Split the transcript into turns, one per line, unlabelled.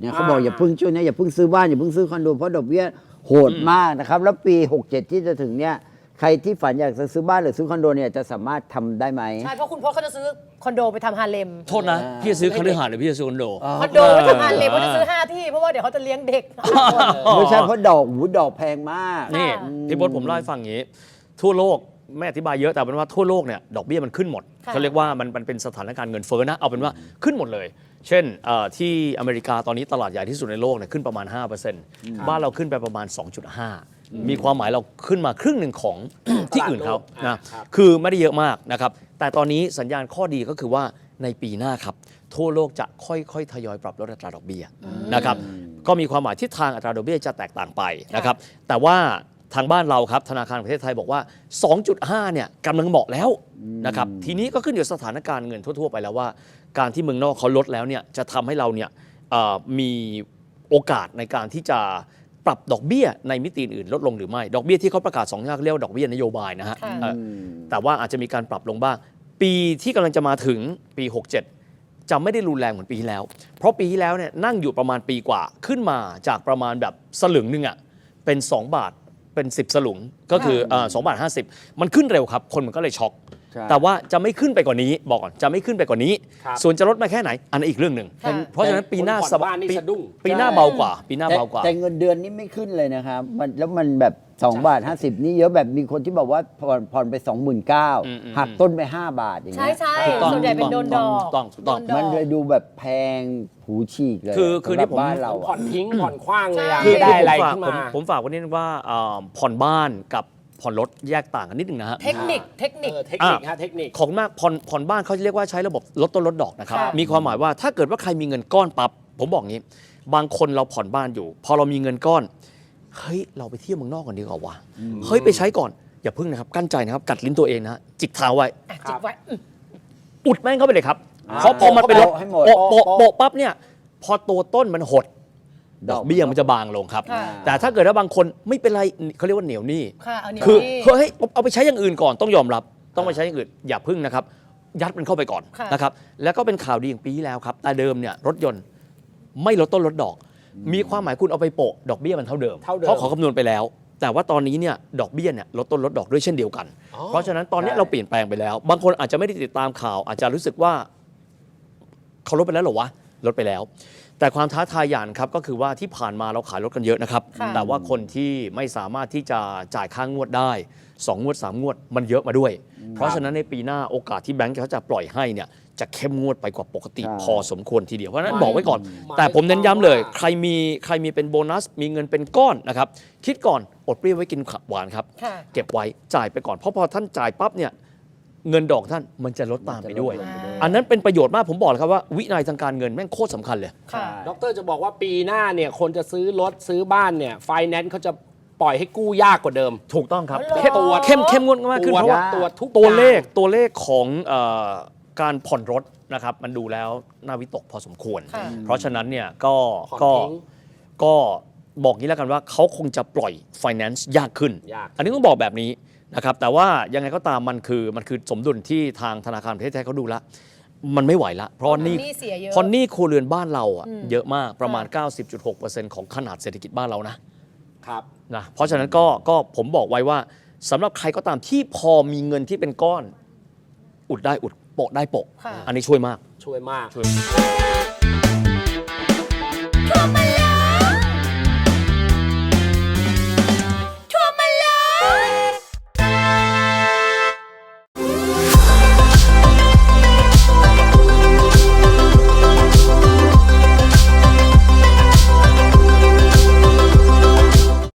เนี่ยเขาบอกอย่าเพิ่งช่วงนี้อย่าเพิ่งซื้อบ้านอย่าเพิ่งซื้อคอนโดเพราะดอกเบี้ยโหดมากนะครับ แล้วปี 67 ที่จะถึงเนี่ยใครที่ฝันอยากจะซื้อบ้านหรือซื้อคอนโดเนี่ยจะสามารถทำได้ไหม
ใช่ เพราะคุณพจน์เขาจะซื้อคอนโดไปทำฮาเลม
โทษนะ พี่จะซื้อคฤหาสน์หรือพี่จะซื้อคอนโด
คอนโดไปทำฮาเลมเขาจะซื้อห้าที่ เพราะว่าเดี๋ยวเขาจะเลี้ยงเด็ก
ไม่ใช่เพราะดอกหูดอกแพงมาก
นี่
ค่ะ
พี่บดผมเล่าให้ฟังอย่างนี้ ทั่วโลกไม่อธิบายเยอะแต่เป็นว่าทั่วโลกเนี่ยดอกเบี้ยมันขึ้นหมด
ค่ะ
เขาเรียกว่ามันมันเป็นสถานการณ์เงินเฟ้อนะเอาเป็นว่าขึ้นหมดเลย เช่นเอ่อที่อเมริกาตอนนี้ตลาดใหญ่ที่สุดในโลกเนี่ยขึ้นประมาณ 5%บ้านเราขึ้นไปประมาณ 2.5 มีความหมายเราขึ้นมาครึ่งหนึ่งของที่อื่นเขา
อ่า
นะครับคือไม่ได้เยอะมากนะครับ แต่ตอนนี้สัญญาณข้อดีก็คือว่าในปีหน้าครับ ทั่วโลกจะค่อยๆ ทยอยปรับลดอัตราดอกเบี้ยนะครับก็มีความหมายทิศทางอัตราดอกเบี้ยจะแตกต่างไปนะครับแต่ว่า ทางบ้านเราครับธนาคารแห่งประเทศไทยบอกว่า 2.5 เนี่ยกำลังเหมาะแล้วนะครับทีนี้ก็ขึ้นอยู่สถานการณ์เงินทั่ว ๆ ไปแล้วว่า การที่เมืองนอกเขาลดแล้วเนี่ยจะทำให้เราเนี่ยเอ่อมีโอกาสในการที่จะปรับดอกเบี้ยในมิติอื่นลดลงหรือไม่ ดอกเบี้ยที่เขาประกาศสองอย่างเรียกว่าดอกเบี้ยนโยบายนะฮะ
ค่ะ
เอ่อแต่ว่าอาจจะมีการปรับลงบ้าง ปีที่กำลังจะมาถึงปี 67 จะไม่ได้รุนแรงเหมือนปีที่แล้ว เพราะปีที่แล้วเนี่ยนั่งอยู่ประมาณปีกว่าขึ้นมาจากประมาณแบบสลึงหนึ่งอะเป็น 2 บาท เป็น 10 สลึงก็คือเอ่อสองบาท50 มันขึ้นเร็วครับ คนมันก็เลยช็อก
ใช่
แต่ว่าจะไม่ขึ้นไปกว่านี้บอกก่อนจะไม่ขึ้นไปกว่านี้
ครับ
ส่วนจะลดมาแค่ไหน อันนั้นอีกเรื่องหนึ่ง
ค่ะ
เพราะฉะนั้นปีหน้า
คนผ่อนบ้านนี่
ปี
สะดุ้ง
ปีหน้า
ใช่
เบากว่า ปีหน้า
แต่
เบากว่า
แต่เงินเดือนนี่ไม่ขึ้นเลยนะครับมันแล้วมันแบบ2บาท50 นี่เยอะแบบมีคนที่บอกว่าผ่อนผ่อนไป
อืมอืม
29,000หักต้นไป 5 บาทอย่าง
ใช่
เงี้ย
ใช่
ถูกต้อง
ส่วนใหญ่เป็นโดนดอก
ถูกต้องถูกต้อง
โดนด
มัน
อก
เลยดูแบบแพงหูฉีกเลย
คือคือ
สำหรับ
นี่ผม
บ้านเรา
ผ่อ
อะ
นทิ้งผ่อนคว้างเลยอะ
คือ
ไม่ได้อะไร
ผมฝาก
ขึ้น
ผม
มา
ผมฝากไว้นิดนึงว่าเอ่อผ่อนบ้านกับ ผ่อนรถแยกต่างกันนิดนึงนะฮะ
เทคนิคเทคนิค
เออเทคนิคฮะเทคนิค
ของมากผ่อนผ่อนบ้านเขาจะเรียกว่าใช้ระบบลดต้นลดดอกนะครับ
ค่ะ
มีความหมายว่าถ้าเกิดว่าใครมีเงินก้อนปั๊บผมบอกงี้ บางคนเราผ่อนบ้านอยู่ พอเรามีเงินก้อน เฮ้ย เราไปเที่ยวเมืองนอกก่อนดีกว่าว่ะเฮ้ย ไปใช้ก่อน อย่าพึ่งนะครับ กั้นใจนะครับ กัดลิ้นตัวเองนะฮะจิกเท้าไว้
อะจิกไว้อืม
อุดแม่งเข้าไปเลยครับ
อ่า
เพราะพอมันเป็นรถ
โปะให้หมด
โปะโปะโปะปั๊บเนี่ย พอตัวต้นมันหด
ด
ด
อ
อกกเบี้ยมันจะบางลงครับ
ค่ะ
แต่ถ้าเกิดว่าบางคนไม่เป็นไรเขาเรียกว่าเหนียวหนี้
ค่ะเอาเนี่ย
คือ
นี่
เฮ้ยเอาไปใช้อย่างอื่นก่อนต้องยอมรับ ต้องไปใช้อย่างอื่น อย่าพึ่งนะครับ ยัดมันเข้าไปก่อน
ค่ะ
นะครับ แล้วก็เป็นข่าวดีอย่างปีที่แล้วครับ แต่เดิมเนี่ยรถยนต์ไม่ลดต้นลดดอก มีความหมายคุณเอาไปโปะดอกเบี้ยมันเท่าเดิม
เท่าเดิม
เพราะเขาคำนวณไปแล้ว แต่ว่าตอนนี้เนี่ยดอกเบี้ยเนี่ยลดต้นลดดอกด้วยเช่นเดียวกัน
อ๋อ
เพราะฉะนั้นตอนนี้
ใช่
เราเปลี่ยนแปลงไปแล้ว บางคนอาจจะไม่ได้ติดตามข่าว อาจจะรู้สึกว่าเขาลดไปแล้วเหรอวะลดไปแล้ว แต่ความท้าทายอย่างครับก็คือว่าที่ผ่านมาเราขายรถกันเยอะนะครับ
ค่ะ
แต่ว่าคนที่ไม่สามารถที่จะจ่ายค่างวดได้ 2 งวด 3 งวดมันเยอะมาด้วย เพราะฉะนั้นในปีหน้าโอกาสที่แบงก์เขาจะปล่อยให้เนี่ยจะเข้มงวดไปกว่าปกติ
ใช่
พอสมควรทีเดียว เพราะฉะนั้น
หมาย
บอกไว้ก่อน
หมาย
แต่ผมเน้นย้ำเลย
ความว่า
ใครมีใครมีเป็นโบนัส มีเงินเป็นก้อนนะครับคิดก่อนอดเปรี้ยวไว้กินหวานครับ
ค่ะ
เก็บไว้จ่ายไปก่อนเพราะพอท่านจ่ายปั๊บเนี่ย เงินดอกท่านมันจะลดตามไปด้วย
มันจะลดลงไปด้วย
อันนั้นเป็นประโยชน์มากผมบอกเลยครับว่าวินัยทางการเงินแม่งโคตรสำคัญเลย
ค่ะ
ดรจะบอกว่าปีหน้าเนี่ยคนจะซื้อรถซื้อบ้านเนี่ยไฟแนนซ์เขาจะปล่อยให้กู้ยากกว่าเดิม
ถูกต้องครับ
อ๋อเหรอ
เข้ม
ตรวจ
เข้มเข้มงวดมากขึ้น
ตรวจ
เพราะว่า
ตรวจทุก
ตัว
อย่าง
เลขตัวเลขของเอ่อการผ่อนรถนะครับ มันดูแล้วน่าวิตกพอสมควร
ค่ะ
เพราะฉะนั้นเนี่ยก็
ผ่อน
ก็
ทิ้ง
ก็บอกงี้แล้วกันว่าเขาคงจะปล่อย finance ยากขึ้น
ยาก
อันนี้ต้องบอกแบบนี้ นะครับแต่ว่ายังไงก็ตามมันคือมันคือสมดุลที่ทางธนาคารประเทศไทยเขาดูแล้วมันไม่ไหวละ เพราะหนี่
หนี้เสียเยอะ
เพราะหนี้ครัวเรือนบ้านเราอะ
อืม
เยอะมากประมาณ
ค่ะ
90.6%ของขนาดเศรษฐกิจบ้านเรานะ
ครับ
นะเพราะฉะนั้นก็ก็ผมบอกไว้ว่าสำหรับใครก็ตามที่พอมีเงินที่เป็นก้อน อุดได้อุดโปะได้โปะ
ค่ะ
อันนี้ช่วยมาก
ช่วยมาก
ช่วย
Come